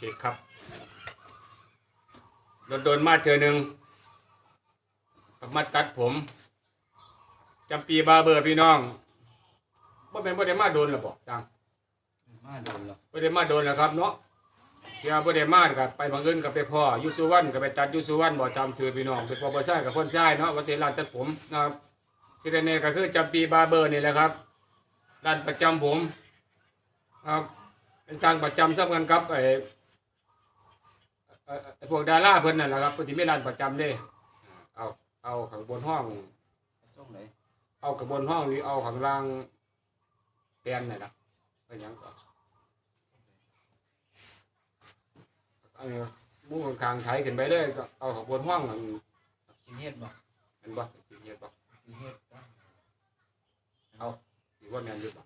เคครับโดนโดนๆมาเจอหนึ่งกลับมาตัดผมจำปีบาร์เบอร์พี่น้องบ่เป็นบ่ได้มาโดนหรอบอกจังมาโดนหรอกบ่ได้มาโดนแล้วครับเนาะเที่ยวบ่ได้มาก็ไปบางเอิญก็ไปพ่ออยู่สุวรรณก็ไปตัดอยู่สุวรรณบ่ตามชื่อพี่น้องไปพ่อบ่ใช่กับคนใช่เนาะว่าแต่ร้านตัดผมนะครับที่แน่ๆก็คือจำปีบาร์เบอร์นี่แหละครับร้านประจำผมครับเป็นช่างประจำสำคัญครับไอ้ เอ่อไอ้พวกดาราเพิ่นนั่นแหละครับเพิ่นสิมีร้านประจำเด้เอาเอาข้างบนห้อง ส่งไหนเอาข้างบนห้องหรือเอาข้างล่างแปลนนี่ล่ะเป็นหยังก่อนอันนี้มุ้งข้างๆไถขึ้นไปเลยก็เอาข้างบนห้องนั่นกินเฮ็ดบ่เห็นบ่สิเฮ็ดบ่กินเฮ็ดบ่สิว่าแม่นอยู่บ่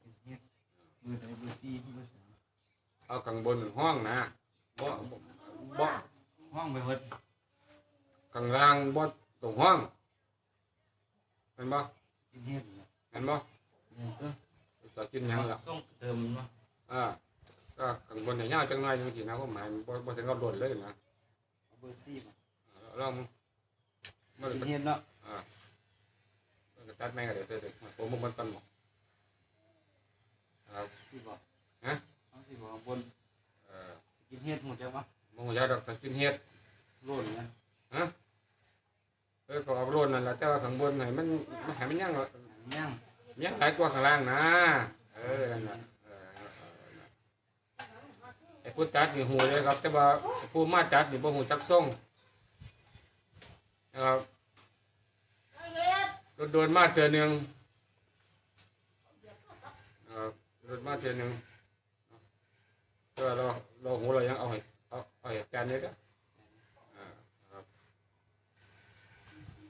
กินเฮ็ดเบอร์ไหนเบอร์สี่เบอร์สามเอาข้างบนห้องนะบ่ บ่บ่ห้องไปหมดข้างล่างบ่ตรงห้องเห็นบ่กินเฮ็ดน่ะเห็นบ่เนี่ยตัวจะกินหยังล่ะส่งเติมเนาะอ่าก็ข้างบนเนี่ยยาวจังหน่อยจังซี่นะผมหมายบ่บ่ถึงกับโดดเลยนะเอาเบอร์สี่มาลองมันกินเฮ็ดเนาะก็ตัดแม่งก็ได้เด้อผมบ่มันตันหมอกครับสี่บ่ฮะเอาสี่บ่ข้างบนเอ่อกินเฮ็ดหมดจังบ่ บ่ฮู้จักดอกสักกินเฮ็ดโล่นนะเออก็เอาโรนนั่นแหละแต่ว่าข้างบนให้มันมันให้มันยังย่างยังหลายกว่าข้างล่างนะเออนั่นน่ะเออเออเออไอ้ผู้ตัดนี่ฮู้เลยครับ แต่ว่าผู้มาตัดนี่บ่ฮู้จักทรงนะครับโดนๆมาเทื่อหนึงนะครับโดนมาเทื่อหนึงแต่ว่าเราเราหูเรายังเอาให้ เอาเหตุการณ์นี้ก็อ่าครับ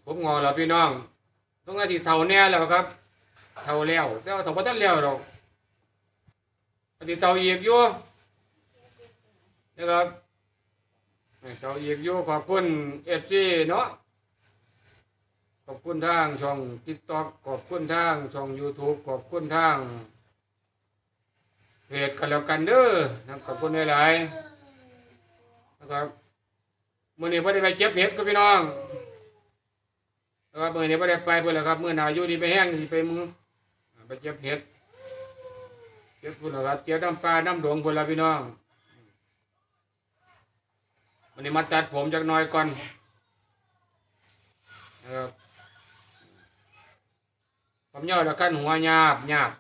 ผมงอแล้วพี่น้องต้องอาทิตย์เท่าแน่แล้วครับเท่าแล้วแต่ว่าเท่าบ่ทันแล้วดอกอาทิตย์เท่าอีกอยู่นะครับเท่าอีกอยู่ขอบคุณเอฟซีเนาะขอบคุณทางช่อง TikTok ขอบคุณทางช่อง YouTube ขอบคุณทางเพจกันแล้วกันเด้อขอบคุณหลายๆ นะครับมื้อนี้บ่ได้ไปเก็บเห็ดกับพี่น้องแต่ว่ามื่อนี้ไม่ได้ไปเพื่อนแล้วครับมื่อหนาอยู่ดีไปแห้งสิไปมึงไปเจ็บเห็ดเจ็บพุ่นแล้วครับเจ็บน้ำปลาน้ำหลวงพุ่นละพี่น้องวันนี้มาตัดผมจากน้อยก่อนนะครับผมย่อแล้วขั้นหัวหยาบหยาบ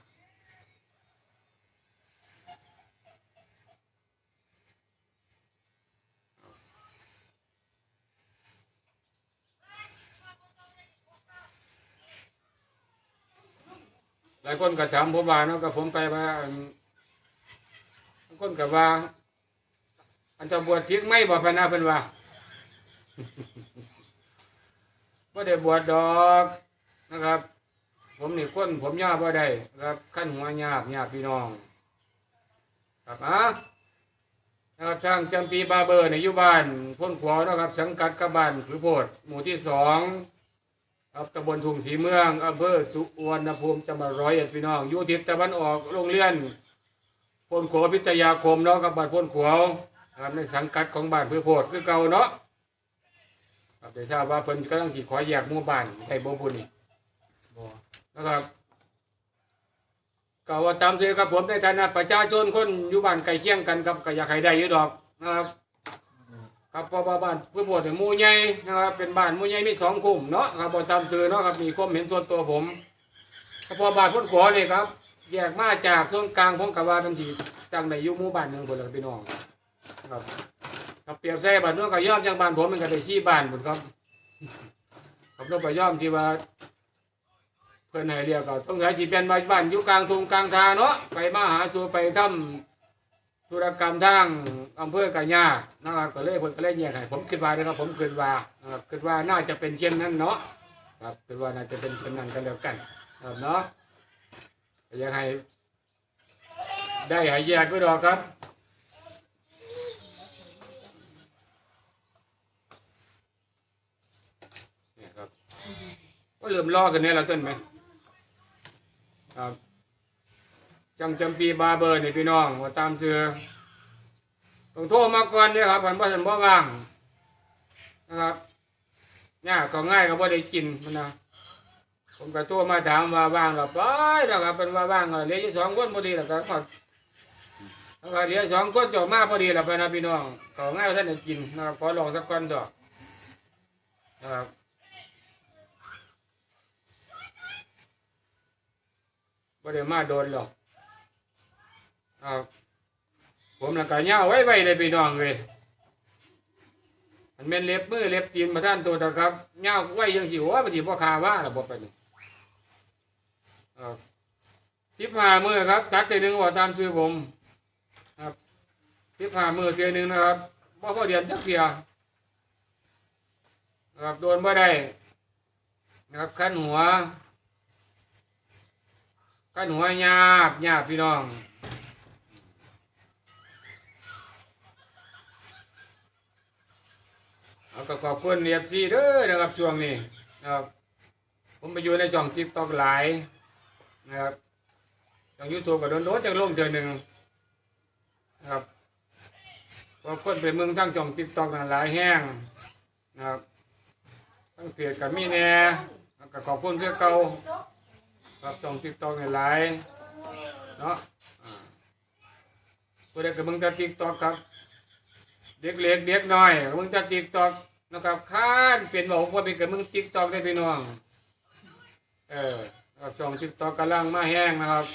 ายคนก็ถามผมว่าเนาะกับผมไปว่าอันบางคนก็ว่า อันจะบวชศิกไม่บ่พะนะเพิ่นว่าบ่ได้บวชดอกนะครับ ผมนี่คนผมยาบ่ได้นะครับขั้นหัวยาบยาบพี่น้อง ครับอะนะครับช่างจำปีบาเบอร์ในยู่บ้านพ้นขวานะครับ สังกัดกับบานผือโพดหมู่ที่สอง ครับตำบลทุ่งสีเมืองอำเภอสุวรรณภูมิจังหวัดร้อยเอ็ดพี่น้องอยู่ทิศตะวันออกโรงเรียนพ้นขวพิทยาคมเนาะกับบ้านพ้นขวครับในสังกัดของบ้านผือโพดคือเก่าเนาะครับได้ทราบว่าเพิ่นกำลังสิขอแยกหมู่บ้านไทยบ่บุญนี่บ่นะครับก็ว่าตามเสอครับผมในฐานะประชาชนคนอยู่บ้านใกล้เคียงกันครับก็อยากให้ได้อยู่ดอกนะครับ ครับเพราะว่าบ้านเพื่อปวดหมู่ใหญ่นะครับเป็นบ้านมูใหญ่มีสองกลุ่มเนาะครับบอตามซื้อเนาะครับมีความเห็นส่วนตัวผมก็พอบ้านพ้นขอนี่ครับ แยกมาจากส่วนกลางผมกับว่าทันทีตั้งในยุหมู่บ้านหนึ่งคนละพี่น้องครับครับเปรียบใส่บ้านนู้นกับย่อมจากบ้านผมมันก็ได้สี่บ้านผมครับผมต้องไปย่อมที่ว่าเพื่อนให้เรียกก็ต้องใช้จีเป็นบ้านอยู่กลางทุ่งกลางทางเนาะไปมาหาสู่ไปทำ ธุรกรรมทางอำเภอกะยานะครับก็เลยเพิ่นก็เลยแยกให้ผมคิดว่านะครับผมคิดว่านะครับคิดว่าน่าจะเป็นเช่นนั้นเนาะครับคิดว่าน่าจะเป็นเช่นนั้นกันแล้วกันครับเนาะอยากให้ได้ให้แยกก็ดอกครับเนี่ยครับก็เริ่มล่อกันเนี่ยเราต้นไหมครับ จังจำปีบาเบอร์นี่พี่น้องว่าตามเสือต้องโทรมาก่อนเด้อครับมันบ่ทันบ่ว่างนะครับยากก็ง่ายก็บ่ได้กินมันนะผมก็โทรมาถามว่าว่างหรือไปแล้วครับเป็นว่าว่างเหลืออยู่สองคนพอดีแล้วก็แล้วก็เหลือสองคนจบมาพอดีแล้วไปนะพี่น้องก็ง่ายท่านได้กินนะครับขอลองสักก่อนดอกนะครับบ่ได้มาโดนหรอก ครับผมน่ะก็ย่าไว้ไว้เลยพี่น้องเลยมันเป็นเล็บมือเล็บตีนมาท่านตัวตะครับย่าไว้ยังสิหัวมันสิพ่อคาว่าระบบไปนี่สิบห้ามือครับ ตัดเจนึงว่าตามชื่อผม ครับสิบห้ามือเจนึงนะครับบ่พอเดือนจักเทียครับโดนบ่ได้นะครับขั้นหัวขั้นหัวหยาบหยาบพี่น้อง เอาก็ขอบคุณเนียบซีเด้อนะครับช่วงนี้นะครับผมไปอยู่ในช่องติ๊กต็อกหลายนะครับช่องยูทูบก็โดนโดนจากลงเจอหนึ่งนะครับเพอคนเป็นเมืองทั้งช่องติ๊กต็อกนั้นหลายแห้งนะครับทั้งเพจกับมีแน่แล้วก็ขอบคุณเพื่อเก่าครับช่องติ๊กต็อกหลายเนาะอ่าผู้ใดกับมืองจากติ๊กต็อกครับ เด็กเล็กเด็กน้อยมึงจะติ๊กตอก นะครับข้านเป็นบอกว่าเป็นกับมึงติ๊กตอกได้พี่น้อง เออนะครับช่องติ๊กตอกกำลังมาแห้งนะครับ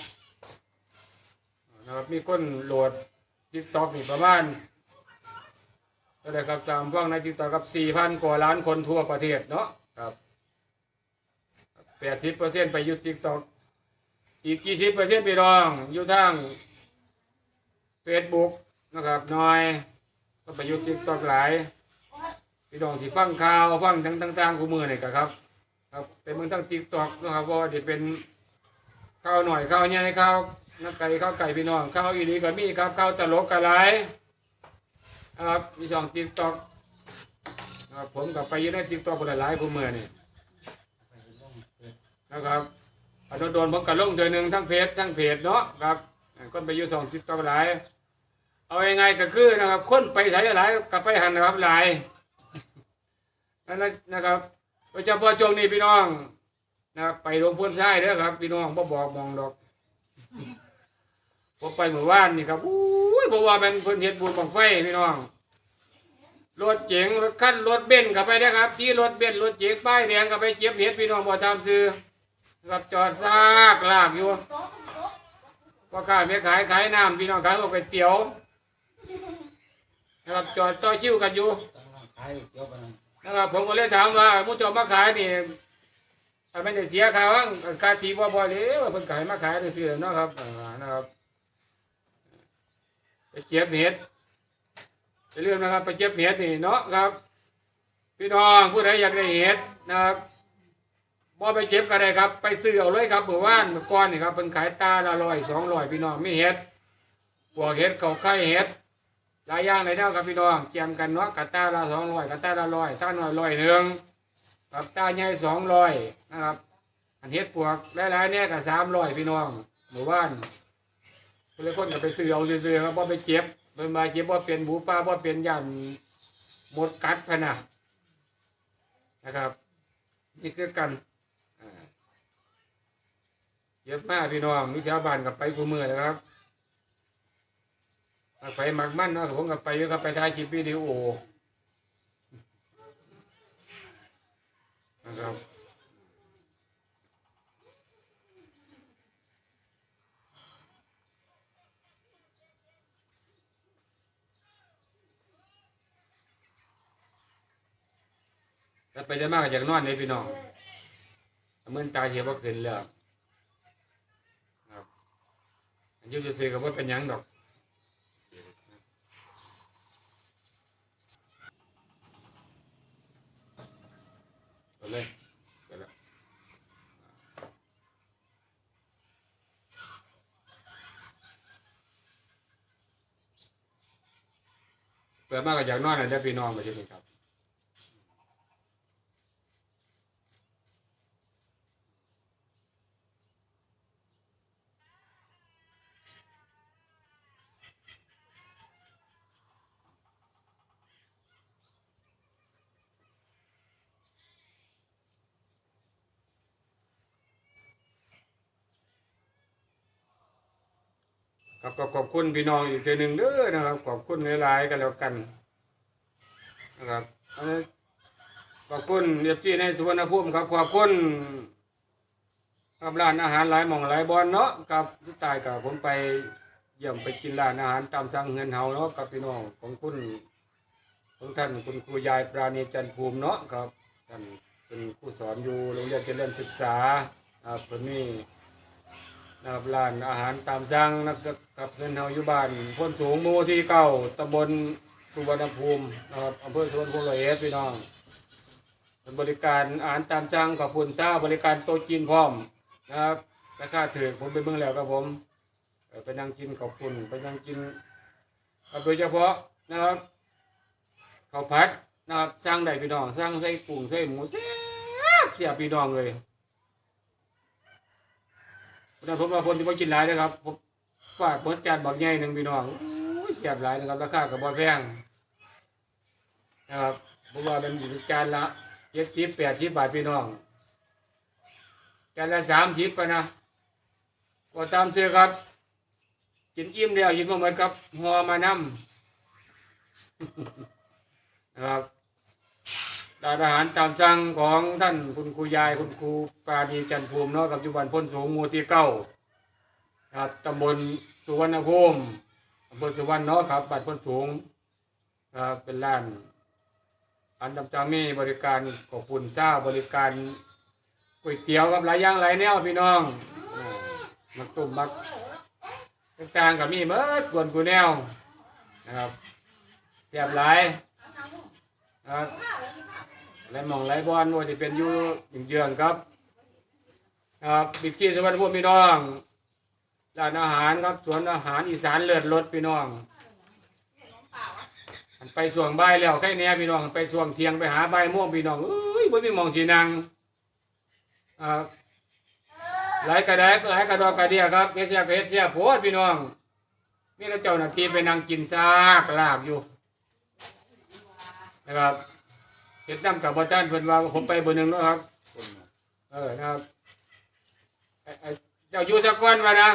นะครับมีคนโหลดติ๊กตอกนี่ประมาณก็ได้ครับตามฟังในติ๊กตอกกับสี่พันกว่าล้านคนทั่วประเทศเนาะครับแปดสิบเปอร์เซ็นต์ไปอยุติ๊กตอกอีกกี่สิบเปอร์เซ็นต์พี่น้องอยู่ทางเฟซบุ๊กนะครับน้อย ก็ไปอยุติ๊กตอกหลาย พี่น้องสิฟังข่าวฟังทั้งต่างๆกูมือนี่ก็ครับ ครับเป็นมืองทั้งติ๊กตอกนะครับว่าจะเป็นข้าวหน่อยข้าวใหญ่ข้าวน้ำไก่ข้าวไก่พี่น้องข้าวอีนี้ก็มีครับข้าวตลกก็หลายครับมีช่องติ๊กตอกครับผมกับไปยืนในติ๊กตอกหลายๆกูมือนี่นะครับอันโดนผมกับลงเดือนหนึ่งทั้งเพจทั้งเพจเนาะครับคนไปอยืนสองติ๊กตอกหลาย เอายังไงก็คือนะครับ คนไปใส่หลายกับไปหันนะครับหลาย นั่นนะครับโดยเฉพาะช่วงนี้พี่น้องนะไปลงพ้นใต้เด้อครับ พี่น้องบ่บอกมองดอกผมไปเมื่อวานนี่ครับอุ้ยเพราะว่าเป็นเพิ่นเฮ็ดบุญบังไฟพี่น้องรถเจ๋งรถขั้นรถเบนซ์เข้าไปนะครับ ที่รถเบนรถเจ๋งป้ายแดงเข้าไปเจ็บเฮ็ดพี่น้องบ่ตามซื้อนะครับจอดซากลากอยู่ก็ขายไม่ขายขายน้ำพี่น้องขายพวกก๋วยเตี๋ยวนะครับจอดต่อชิวกันอยู่ขายเกี่ยวกัน นะครับผมก็เลยถามว่ามุจอมาขายนี่ถ้าไม่ได้เสียค่าว่างค่าทีบ่บ่เลยว่าเพิ่นขายมาขายซื่อๆเนาะครับนะครับไปเจ็บเห็ดไปเรื่องนะครับไปเจ็บเห็ดนี่เนาะครับ พี่น้องผู้ใดอยากได้เห็ดนะครับบ่ไปเจ็บก็ได้ครับ ไปซื้อเอาเลยครับเมื่อวานเมื่อก่อนนี่ครับเพิ่นขายตาละร้อยสองร้อยพี่น้องมีเห็ดพวกเห็ดเก่าไข่เห็ด หลายอย่างเลยเนาะครับพี่น้องเกียมกันเนาะกระตาละสองร้อยกระตาละร้อยตาหน่อยร้อยหนึ่งกับตาใหญ่สองร้อยนะครับ อันเฮ็ดปวกหลายๆเนี่ยกับสามร้อยพี่น้องหมู่บ้านเพื่อนคนก็ไปซื้อเอาซื้อๆครับว่าไปเจ็บเป็นมาเจ็บว่าเป็นหมูป่าว่าเป็นยันหมดกัดพะนะนะครับ นี่คือกันเจ็บมากพี่น้องนี่ชาวบ้านกับไปกูมือนะครับ ไปหมักมั่นเนาะผมก็ไปอยู่ครับไปถ่ายคลิปวิดีโอนะครับแล้วไปจะมากจากนอนเลยพี่น้องเมื่อตาเสียว่าขึ้นแล้วครับอันอยุจะซื้อกับว่าเป็นยังดอก เลยไปแล้วเปิดมากกับอย่างน้อยนเลยได้อพี่น้องไปใช่ไหมครับ ครับก็ขอบคุณพี่น้องอีกทีหนึ่งเด้อนะครับ ขอบคุณหลายๆกันแล้วกันนะครับขอบคุณเอฟซีในสุวรรณภูมิครับขอบคุณกับร้านอาหารหลายหม่องหลายบอนเนาะกับสุดท้ายกับผมไปเยี่ยมไปกินร้านอาหารตามสั่งเงินเฮาเนาะกับพี่น้องของคุณของท่านคุณครูยายปราณีจันทร์ภูมิเนาะครับท่านเป็นผู้สอนอยู่โรงเรียนเจริญศึกษาครับคนนี้ นะครับร้านอาหารตามสั่งนะครับกับเงินเฮาอยู่บ้านพ้นสูงหมู่ที่เก้าตำบลสุวรรณภูมินะครับอำเภอสุวรรณภูมิร้อยเอ็ดพี่น้องเป็นบริการอาหารตามสั่งขอบคุณเจ้าบริการโต๊ะจีนพร้อมนะครับราคาถือผมไปเบิ่งแล้วครับผมเอ่อไปนั่งกินขอบคุณไปนั่งกินโดยเฉพาะนะครับข้าวผัดนะครับสั่งได้พี่น้องสั่งใส่กุ้งใส่หมูแซ่บเสียบพี่น้องเลย นนั้นผมว่าคนที่มากินหลายนะครับผมฟาดเปิดจานบักใหญ่หนึ่งพี่น้องอู้ยเสียบหลายนะครับราคากับบอแพงนะครับผมว่าเป็นอยู่จานละเจ็ดสิบแปดสิบบาทพี่น้องจานละสามสิบไปนะก็ตามเสื้อครับกินอิ่มแล้วยินมาเหมือนกับหัวมานำนะครับ ร้านอาหารตามสั่งของท่านคุณครูยายคุณครูปราณีจันทภูมิเนาะกับจุบันพ้นสูงหมู่ที่เก้าครับตำบลสุวรรณภูมิอำเภอสุวรรณเนาะครับบัดพ้นสูงครับเป็นร้านอันตำจังมีบริการขอบคุณเจ้าบริการก๋วยเตี๋ยวกับหลายอย่างหลายแนวพี่น้องมักตุ่มมักต่างๆกับมีเมื่อกวนกูแนวนะครับเสียบหลายครับ และหมองไรบอลว่าจะเป็นอยู่เยืองๆครับครับบิ๊กซีสวัสดิ์พวกพี่น้องร้านอาหารครับสวนอาหารอีสานเลิศรสพี่น้องอันไปส่วงบ่ายแล้วใครแหน่พี่น้องอันไปส่วงเที่ยงไปหาใบายม่วงพี่น้องเอ้ยบ่มีหมองสีนางอ่าหลายกระแดกหลายกระดอกกระเดียครับเฮ็ดเสียก็เฮ็ดเสียโพดพี่น้องนี่เราเจ้าหน้าที่ไปนั่งกินซากลาบอยู่นะครับ เฮ็ดน้ำกับบ่ท่านเพิ่นว่าผมไปเบอร์หนึ่งแล้วครับคนเออนะครับไอ้ไอ้เจ้าอยู่สักก้อนมานะ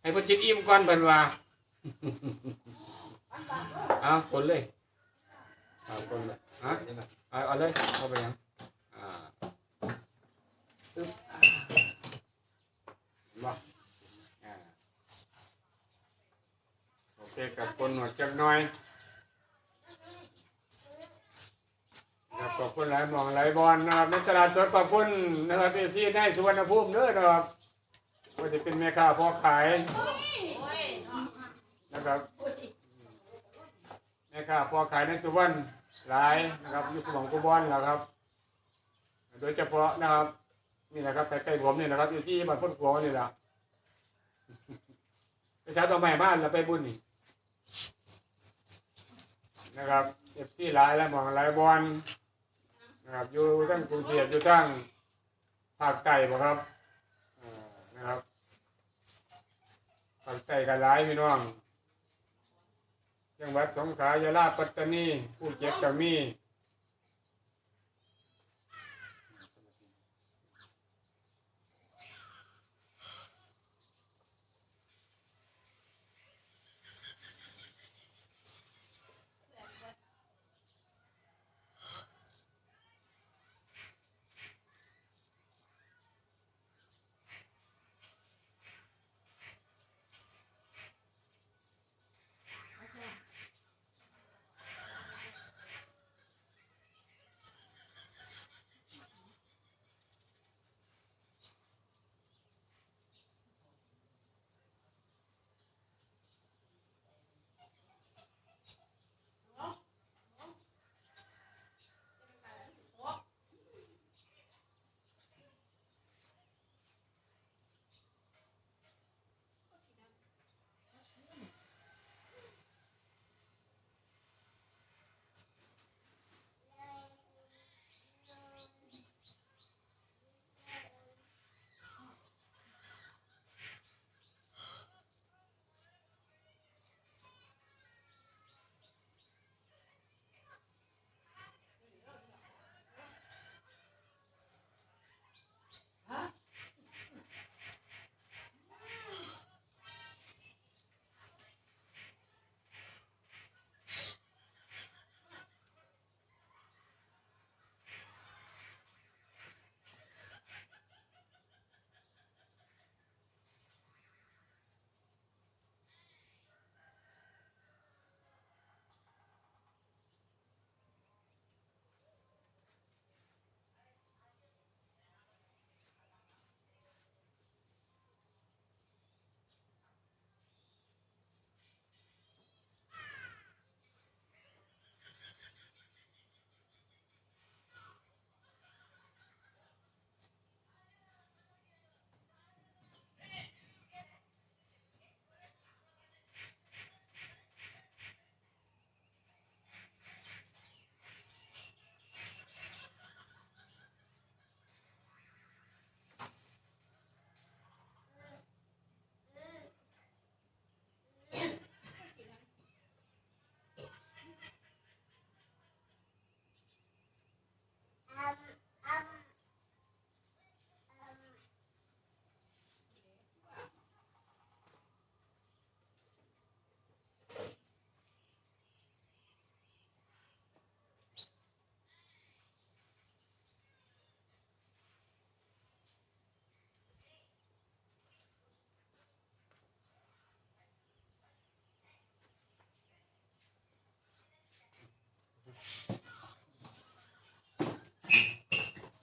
ให้เพิ่นจิตอิ่มก้อนเพิ่นว่า เอาคนเลยเอาคนเลยฮะเอาเอาเลยเข้าไปยังอ่าตึ๊บเห็นบ่อ่าโอเคกับคนหนวดจักหน่อยนะครับขอบ หลายบอลนะครับในตลาดสดขอบคุณนะครับเอซี่ในสุวรรณภูมิเด้อนะครับว่าจะเป็นแม่ค้าพ่อขายนะครับแม่ค้าพอขายในสุวรรณหลายนะครับอยู่ของกุบอล้วครับ โดยเฉพาะนะครับนี่แหละครับใกล้ๆผมนี่นะครับอยู่ที่บ้านพ้นขัวนี่แหละไปสาตัวใหม่บ้านแล้วไปบุญนี่นะครับเอฟที่หลายแล้วหมองหลายบอล นะครับอยู่ทั้งกรุงเทพอยู่ทั้งภาคใต้บ่ครับอ่านะครับภาคใต้กันหลายพี่น้องจังหวัดสงขลายาลาปัตตานีภูเจ็บก็มี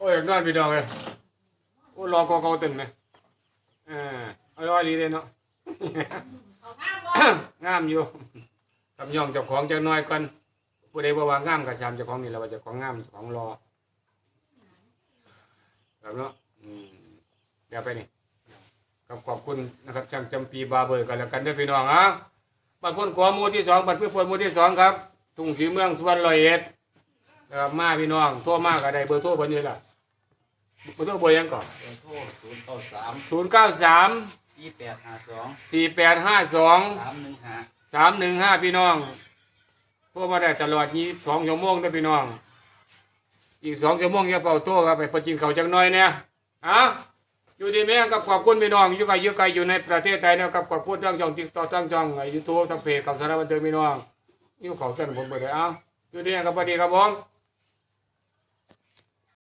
ยอยนอนพี่น้องเลยโอ้รอกอเกาตึงเลยอ่าเอาร้อยลีเลยเนาะงามอยู่ทำย่องเจ้าของจักน้อยก่อนผู้ใดบ่ว่างามก็สามเจ้าของนี่แหละว่าเจ้าของงามเจ้าของรอครับเนาะอืมเดี๋ยวไปนี่ครับขอบคุณนะครับช่างจำปีบาเบอร์กันแล้วกันด้อพี่น้องอะบ้านพ้นขวามูที่สองบ้านเพื่อพลหมู่ที่สองครับทุ่งสีเมืองสุวรรณร้อยเอ็ดนะครับมาพี่น้องโทรมากก็ได้เบอร์โทรเบอร์นี้แหละ เบอร์โทรเบอร์หยังก่อนเบอร์โทรศูนย์เก้าสามศูนย์เก้าสามสี่แปดห้าสองสี่แปดห้าสองสามหนึ่งห้าสามหนึ่งห้าพี่น้องโทรมาได้ตลอดยี่สองชั่วโมงนะพี่น้อง อีกสองชั่วโมงจะเป่าโทรครับไปประจินเขาจังน้อยเนี่ยอะอยู่ดีไหมกับขอบคุณพี่น้องอยู่ไกลอยู่ไกลอยู่ในประเทศไทยนะครับขอบคุณทั้งช่องติ๊กต็อกทั้งช่องยูทูบทั้งเพจกับสารบันเทิงพี่น้องอยู่เขาเต้นผมไปเลยเอ้าอยู่ดีครับสวัสดีครับผม